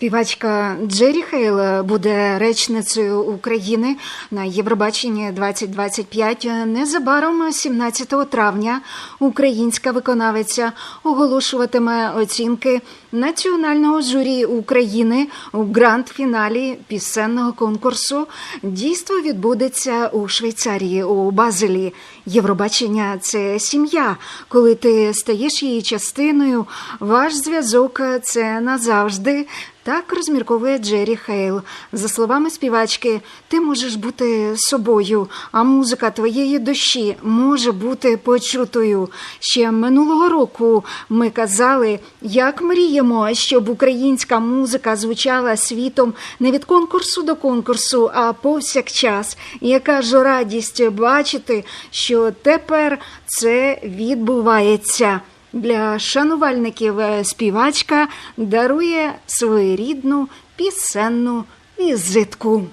Співачка Джері Хейл буде речницею України на Євробаченні 2025. Незабаром 17 травня українська виконавиця оголошуватиме оцінки національного журі України у гранд-фіналі пісенного конкурсу. Дійство відбудеться у Швейцарії у Базелі. Євробачення це сім'я. Коли ти стаєш її частиною, ваш зв'язок це назавжди. Так розмірковує Джері Хейл. За словами співачки, ти можеш бути собою, а музика твоєї душі може бути почутою. Ще минулого року ми казали, як мріємо, щоб українська музика звучала світом не від конкурсу до конкурсу, а повсякчас. Яка ж радість бачити, що тепер це відбувається. Для шанувальників е, співачка дарує своєрідну пісенну візитку.